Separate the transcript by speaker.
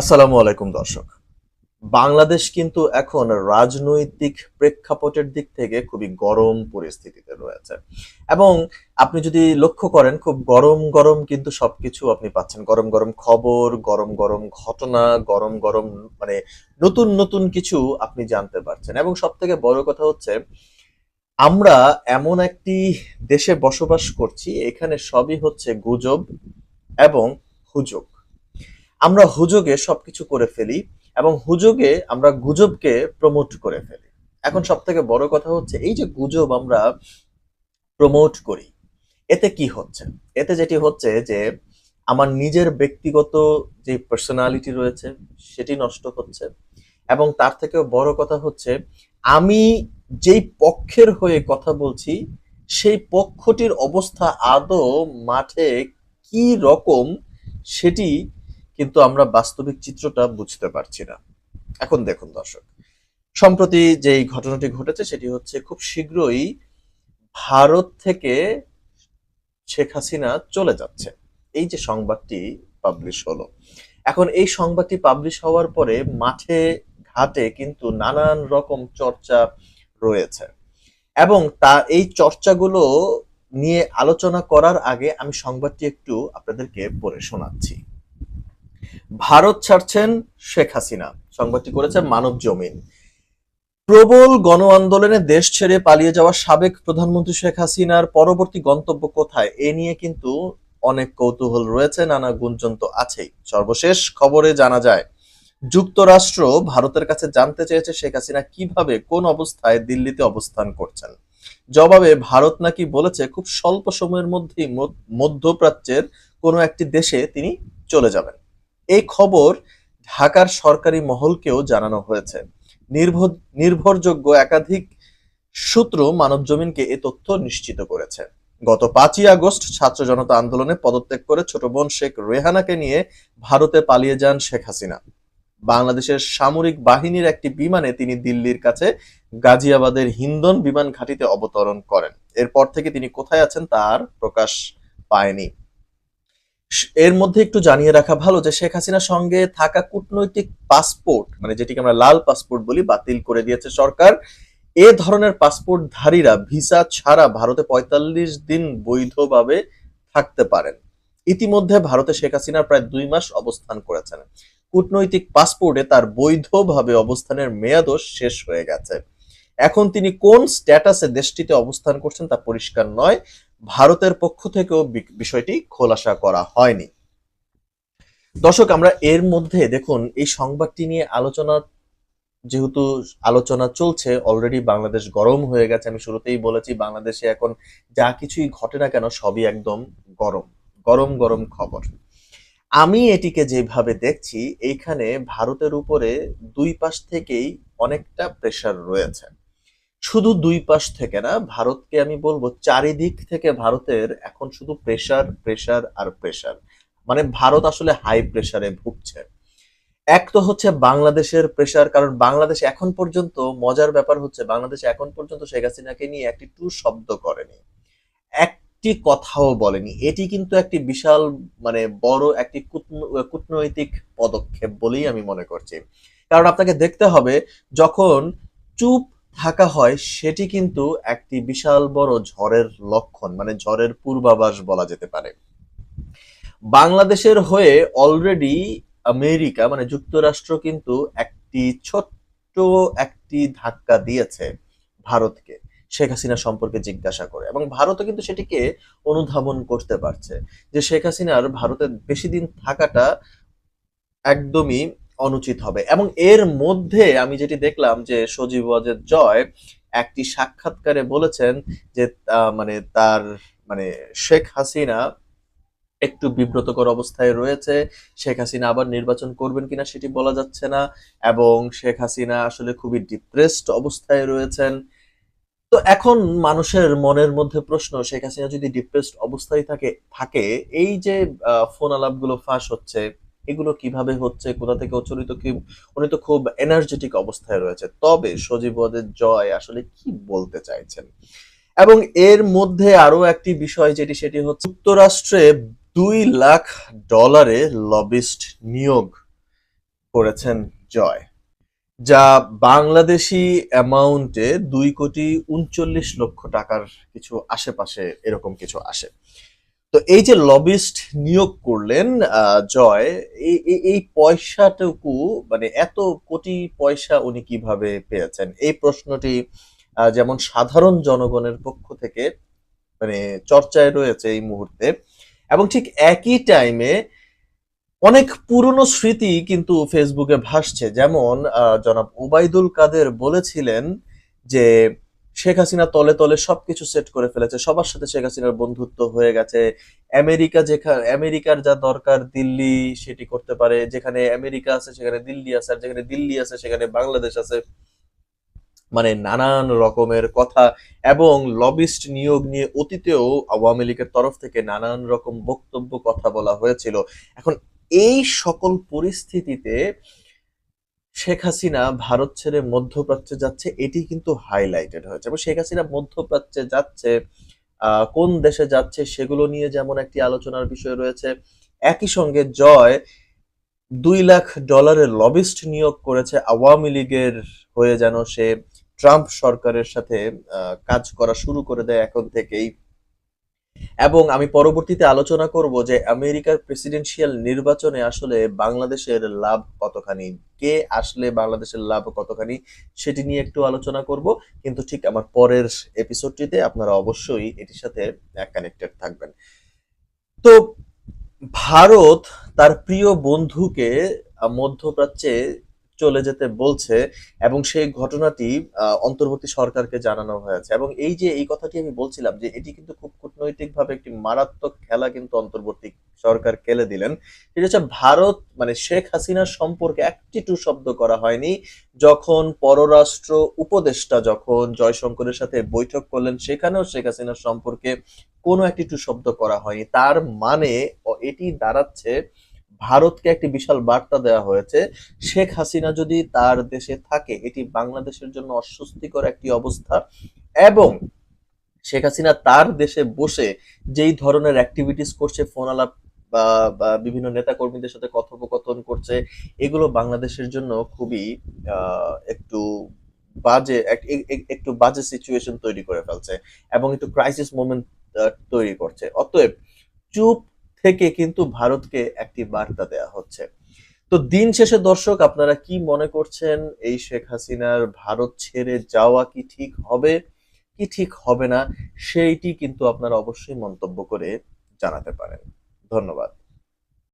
Speaker 1: আসসালামু আলাইকুম, দর্শক। বাংলাদেশ কিন্তু এখন রাজনৈতিক প্রেক্ষাপটের দিক থেকে খুবই গরম পরিস্থিতিতে রয়েছে। এবং আপনি যদি লক্ষ্য করেন, খুব গরম গরম কিন্তু সবকিছু আপনি পাচ্ছেন। গরম গরম খবর, গরম গরম ঘটনা, গরম গরম মানে নতুন নতুন কিছু আপনি জানতে পারছেন। এবং সব থেকে বড় কথা হচ্ছে, আমরা এমন একটি দেশে বসবাস করছি, এখানে সবই হচ্ছে গুজব এবং হুজব আমরা হুজগে সবকিছু করে ফেলি এবং হুজগে আমরা গুজবকে প্রমোট করে ফেলি। এখন সব থেকে বড় কথা হচ্ছে, এই যে গুজব আমরা প্রমোট করি, এতে কি হচ্ছে? এতে যেটি হচ্ছে যে, আমার নিজের ব্যক্তিগত যে পার্সোনালিটি রয়েছে, সেটি নষ্ট হচ্ছে এবং তার থেকেও বড় কথা হচ্ছে, আমি যেই পক্ষের হয়ে কথা বলছি, সেই পক্ষটির অবস্থা আদৌ মাঠে কি রকম, সেটি কিন্তু আমরা বাস্তবিক চিত্রটা বুঝতে পারছি না। এখন দেখুন দর্শক, সম্প্রতি যেই ঘটনাটি ঘটেছে সেটি হচ্ছে খুব শীঘ্রই ভারত থেকে শেখ হাসিনা চলে যাচ্ছে। এই যে সংবাদটি পাবলিশ হলো, এখন এই সংবাদটি পাবলিশ হওয়ার পরে মাঠে ঘাটে কিন্তু নানান রকম চর্চা রয়েছে এবং তা, এই চর্চাগুলো নিয়ে আলোচনা করার আগে আমি সংবাদটি একটু আপনাদেরকে পড়ে শোনাচ্ছি। ভারত ছাড়ছেন শেখ হাসিনা। সংবাদটি করেছে মানব জমিন। প্রবল গণ আন্দোলনে দেশ ছেড়ে পালিয়ে যাওয়া সাবেক প্রধানমন্ত্রী শেখ হাসিনার পরবর্তী গন্তব্য কোথায়? এ নিয়ে কিন্তু অনেক কৌতূহল রয়েছে, নানা গুঞ্জন তো আছেই। সর্বশেষ খবরে জানা যায়, যুক্তরাষ্ট্র ভারতের কাছে জানতে চেয়েছে শেখ হাসিনা কীভাবে, কোন অবস্থায় দিল্লিতে অবস্থান করছেন। জবাবে ভারত নাকি বলেছে, খুব স্বল্প সময়ের মধ্যেই মধ্যপ্রাচ্যের কোনো একটি দেশে তিনি চলে যাবেন। এই খবর ঢাকার সরকারি মহলকেও জানানো হয়েছে। নির্ভর, নির্ভরযোগ্য একাধিক সূত্র মানবজমিনকে এ তথ্য নিশ্চিত করেছে। গত পাঁচই আগস্ট ছাত্র জনতা আন্দোলনে পদত্যাগ করে ছোট বোন শেখ রেহানাকে নিয়ে ভারতে পালিয়ে যান শেখ হাসিনা। বাংলাদেশের সামরিক বাহিনীর একটি বিমানে তিনি দিল্লির কাছে গাজিয়াবাদের হিন্দন বিমান ঘাঁটিতে অবতরণ করেন। এরপর থেকে তিনি কোথায় আছেন তার প্রকাশ পায়নি। এর মধ্যে একটু জানিয়ে রাখা ভালো যে শেখ হাসিনার সঙ্গে থাকা কূটনৈতিক পাসপোর্ট মানে যেটিকে আমরা লাল পাসপোর্ট বলি, বাতিল করে দিয়েছে সরকার। এ ধরনের পাসপোর্টধারীরা ভিসা ছাড়া ভারতে পঁয়তাল্লিশ দিন বৈধভাবে থাকতে পারেন। ইতিমধ্যে ভারতে শেখ হাসিনা প্রায় দুই মাস অবস্থান করেছেন। কূটনৈতিক পাসপোর্টে তার বৈধভাবে অবস্থানের মেয়াদও শেষ হয়ে গেছে। এখন তিনি কোন স্ট্যাটাসে দেশটিতে অবস্থান করছেন তা পরিষ্কার নয়। ভারতের পক্ষ থেকেও বিষয়টি খোলাসা করা হয়নি। দর্শক, আমরা এর মধ্যে দেখুন, এই সংবাদটি নিয়ে আলোচনা, যেহেতু আলোচনা চলছে অলরেডি বাংলাদেশ গরম হয়ে গেছে, আমি শুরুতেই বলেছি, বাংলাদেশে এখন যা কিছুই ঘটে না কেন, সবই একদম গরম গরম গরম খবর। আমি এটিকে যেভাবে দেখছি, এইখানে ভারতের উপরে দুই পাশ থেকেই অনেকটা প্রেশার রয়েছে। শুধু দুই পাশ থেকে না, ভারতকে আমি বলব চারিদিক থেকে ভারতের এখন শুধু প্রেশার প্রেশার আর প্রেশার মানে ভারত আসলে হাই প্রেশারে ভুগছে। এক তো হচ্ছে বাংলাদেশের প্রেশার কারণ বাংলাদেশ এখন পর্যন্ত মজার ব্যাপার হচ্ছে বাংলাদেশ এখন পর্যন্ত শেখ হাসিনাকে নিয়ে একটি টু শব্দ করেনি। একটি কথাও বলেনি। এটি কিন্তু একটি বিশাল মানে বড় একটি কূটন- কূটনৈতিক পদক্ষেপ বলেই আমি মনে করছি। কারণ আপনাকে দেখতে হবে, যখন চুপ থাকা হয়, সেটি কিন্তু একটি বিশাল বড় ঝড়ের লক্ষণ মানে ঝড়ের পূর্বাভাস বলা যেতে পারে। বাংলাদেশের হয়ে অলরেডি আমেরিকা মানে যুক্তরাষ্ট্র কিন্তু একটি ছোট্ট একটি ধাক্কা দিয়েছে ভারতকে, শেখ হাসিনা সম্পর্কে জিজ্ঞাসা করে। এবং ভারতও কিন্তু সেটিকে অনুধাবন করতে পারছে যে শেখ হাসিনার ভারতে বেশি দিন থাকাটা একদমই অনুচিত হবে। এবং এর মধ্যে আমি যেটি দেখলাম যে সজীব ওয়াজেদ জয় একটি সাক্ষাৎকারে বলেছেন যে মানে তার মানে শেখ হাসিনা একটু বিব্রতকর অবস্থায় রয়েছে, শেখ হাসিনা আবার নির্বাচন করবেন কিনা সেটি বলা যাচ্ছে না এবং শেখ হাসিনা আসলে খুবই ডিপ্রেসড অবস্থায় রয়েছেন। তো এখন মানুষের মনের মধ্যে প্রশ্ন, শেখ হাসিনা যদি ডিপ্রেসড অবস্থায় থাকে থাকে, এই যে ফোন আলাপগুলো ফাঁস হচ্ছে এগুলো কীভাবে হচ্ছে, কোথা থেকে উচ্চারিত কি, উনি তো খুব এনার্জেটিক অবস্থায় রয়েছে। তবে সজীব জয় আসলে কি বলতে চাইছেন? এবং এর মধ্যে আরও একটি বিষয় যেটি, সেটি হচ্ছে যুক্তরাষ্ট্রে দুই লাখ ডলারে লবিস্ট নিয়োগ করেছেন জয়, যা বাংলাদেশি অ্যামাউন্টে দুই কোটি উনচল্লিশ লক্ষ টাকার কিছু আশেপাশে এরকম কিছু আসে। তো এই যে লবিস্ট নিয়োগ করলেন জয়, এই পয়সাটুকু মানে এত কোটি পয়সা উনি কীভাবে পেয়েছেন? এই প্রশ্নটি যেমন সাধারণ জনগণের পক্ষ থেকে মানে চর্চায় রয়েছে এই মুহূর্তে। এবং ঠিক একই টাইমে অনেক পুরনো স্মৃতি কিন্তু ফেসবুকে ভাসছে। যেমন জনাব ওবায়দুল কাদের বলেছিলেন যে শেখ হাসিনা তলে তলে সবকিছু সেট করে ফেলেছে। সবার সাথে শেখ হাসিনার বন্ধুত্ব হয়ে গেছে। আমেরিকা যেখানে আমেরিকার যা দরকার, দিল্লি সেটি করতে পারে। যেখানে আমেরিকা আছে, সেখানে দিল্লি আছে, আর যেখানে দিল্লি আছে, সেখানে বাংলাদেশ আছে। মানে নানান রকমের কথা এবং লবিস্ট নিয়োগ নিয়ে অতীতেও আওয়ামী লীগের তরফ থেকে নানান রকম বক্তব্য, কথা বলা হয়েছিল। এখন এই সকল পরিস্থিতিতে শেখ হাসিনা ভারত ছেড়ে মধ্যপ্রাচ্যে যাচ্ছে, এটি কিন্তু হাইলাইটেড হয়েছে। এবং শেখ হাসিনা মধ্যপ্রাচ্যে যাচ্ছে কোন দেশে যাচ্ছে সেগুলো নিয়ে যেমন একটি আলোচনার বিষয় রয়েছে, একই সঙ্গে জয় দুই লাখ ডলারের লবিস্ট নিয়োগ করেছে, আওয়ামী লীগের হয়ে যেন সে ট্রাম্প সরকারের সাথে কাজ করা শুরু করে দেয় এখন থেকেই। এবং আমি পরবর্তীতে আলোচনা করব যে আমেরিকার প্রেসিডেন্সিয়াল নির্বাচনে আসলে বাংলাদেশের লাভ কতখানি, কে আসলে বাংলাদেশের লাভ কতখানি সেটি নিয়ে একটু আলোচনা করব। কিন্তু ঠিক আমার পরের এপিসোডটিতে আপনারা অবশ্যই এটির সাথে কানেক্টেড থাকবেন। তো ভারত তার প্রিয় বন্ধুকে মধ্যপ্রাচ্যে চলে যেতে বলছে এবং সেই ঘটনাটি অন্তর্বর্তী সরকারকে জানানো হয়েছে। এবং এই যে, এই কথাটি আমি বলছিলাম যে, এটি কিন্তু খুব কূটনৈতিকভাবে একটি মারাত্মক খেলা কিন্তু অন্তর্বর্তী সরকার খেলে দিলেন। সেটা হচ্ছে ভারত মানে শেখ হাসিনার সম্পর্কে একটি টু শব্দ করা হয়নি। যখন পররাষ্ট্র উপদেষ্টা যখন জয়শঙ্করের সাথে বৈঠক করলেন, সেখানেও শেখ হাসিনার সম্পর্কে কোনো একটি টু শব্দ করা হয়নি। তার মানে এটি দাঁড়াচ্ছে ভারতকে একটি বিশাল বার্তা দেওয়া হয়েছে, শেখ হাসিনা যদি তার দেশে থাকে, এটি বাংলাদেশের জন্য অস্বস্তিকর একটি অবস্থা। এবং শেখ হাসিনা তার দেশে বসে যেই ধরনের অ্যাক্টিভিটিস করছে, ফোন আলাপ বা বিভিন্ন নেতা কর্মীদের সাথে কথোপকথন করছে, এগুলো বাংলাদেশের জন্য খুবই একটু বাজে, এক- এক- এক- একটু বাজে সিচুয়েশন তৈরি করে ফেলছে এবং একটু ক্রাইসিস মোমেন্ট তৈরি করছে। অতএব চুপ থেকে কিন্তু ভারতকে একটি বার্তা দেয়া হচ্ছে। তো দিন শেষে দর্শক, আপনারা কি মনে করছেন এই শেখ হাসিনার ভারত ছেড়ে যাওয়া কি ঠিক হবে, কি ঠিক হবে না, সেইটি কিন্তু আপনারা অবশ্যই মন্তব্য করে জানাতে পারেন। ধন্যবাদ।